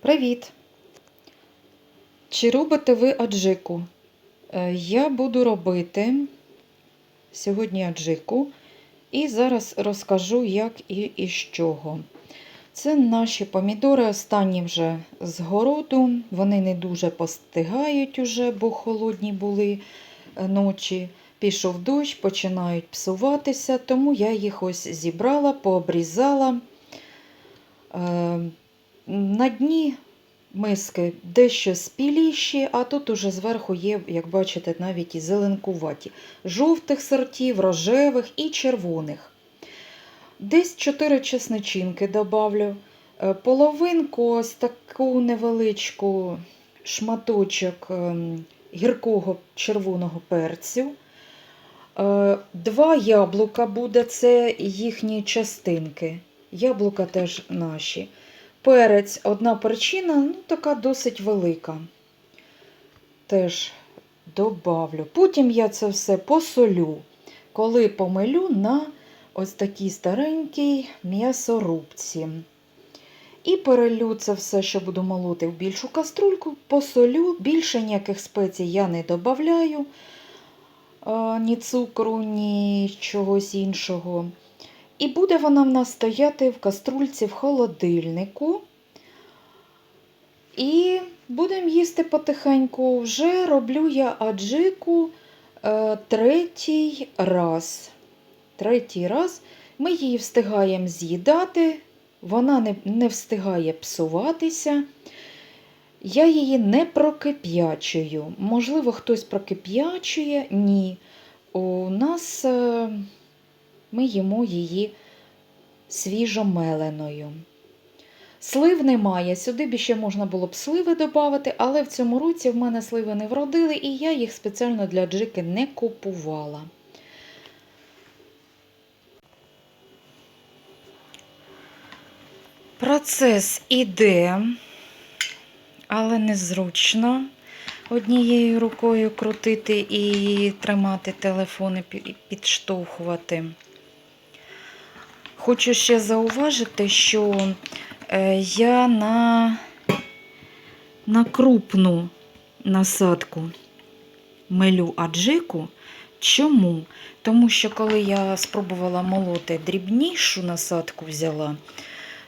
Привіт! Чи робите ви аджику? Е, Я буду робити сьогодні аджику і зараз розкажу, як і із чого. Це наші помідори, останні вже з городу. Вони не дуже постигають уже, бо холодні були е, ночі. Пішов дощ, починають псуватися, тому я їх ось зібрала, пообрізала. На дні миски дещо спіліші, а тут уже зверху є, як бачите, навіть і зеленкуваті. Жовтих сортів, рожевих і червоних. Десь 4 чесничинки добавлю. Е, Половинку ось таку невеличку шматочок ем, гіркого червоного перцю. Е, Два яблука буде, це їхні частинки. Яблука теж наші. Перець, одна перчина, ну така досить велика. Теж добавлю. Потім я це все посолю, коли помилю на ось такій старенькій м'ясорубці. І перелю це все, що буду молоти в більшу каструльку, посолю, більше ніяких спецій я не додаю, ні цукру, ні чогось іншого. І буде вона в нас стояти в каструльці в холодильнику. І будемо їсти потихеньку. Вже роблю я аджику е, третій раз. Третій раз ми її встигаємо з'їдати, вона не, не встигає псуватися. Я її не прокип'ячую. Можливо, хтось прокип'ячує. Ні. У нас е, ми їмо її свіжомеленою. Слив немає. Сюди б ще можна було б сливи додати, але в цьому році в мене сливи не вродили, і я їх спеціально для джики не купувала. Процес іде, але незручно однією рукою крутити і тримати телефон і підштовхувати. Хочу ще зауважити, що е, я на, на крупну насадку милю аджику. Чому? Тому що коли я спробувала молоти дрібнішу насадку взяла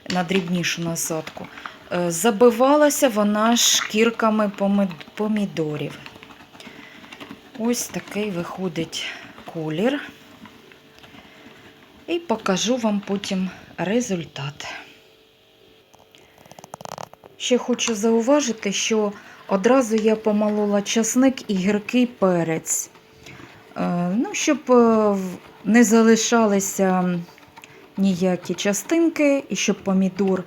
на дрібнішу насадку, е, забивалася вона шкірками помідорів. Ось такий виходить колір. І покажу вам потім результат. Ще хочу зауважити, що одразу я помолола часник і гіркий перець. Е, ну, Щоб е, не залишалися ніякі частинки, і щоб помідор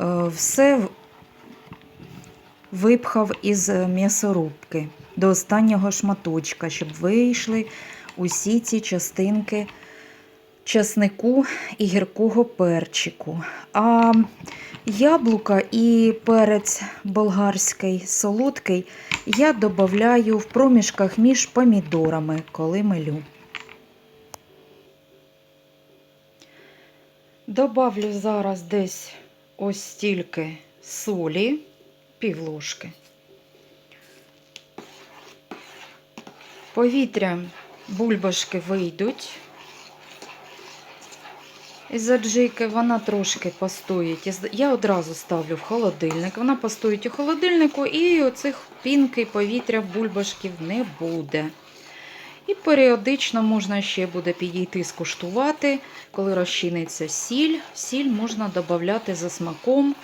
е, все випхав із м'ясорубки до останнього шматочка, щоб вийшли усі ці частинки часнику і гіркого перчику. А яблука і перець болгарський солодкий я додаю в проміжках між помідорами, коли милю. Добавлю зараз десь ось стільки солі, пів ложки. Повітря бульбашки вийдуть із аджики, вона трошки постоїть. Я одразу ставлю в холодильник. Вона постоїть у холодильнику, і оцих пінки повітря бульбашків не буде. І періодично можна ще буде підійти скуштувати, коли розчиниться сіль. Сіль можна додати за смаком.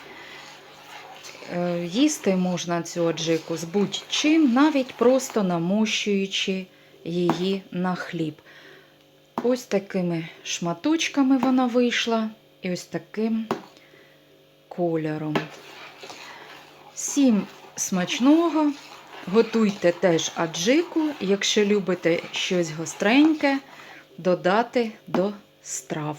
Е, їсти можна цю аджику з будь-чим, навіть просто намощуючи її на хліб. Ось такими шматочками вона вийшла і ось таким кольором. Всім смачного! Готуйте теж аджику, якщо любите щось гостреньке, додати до страв.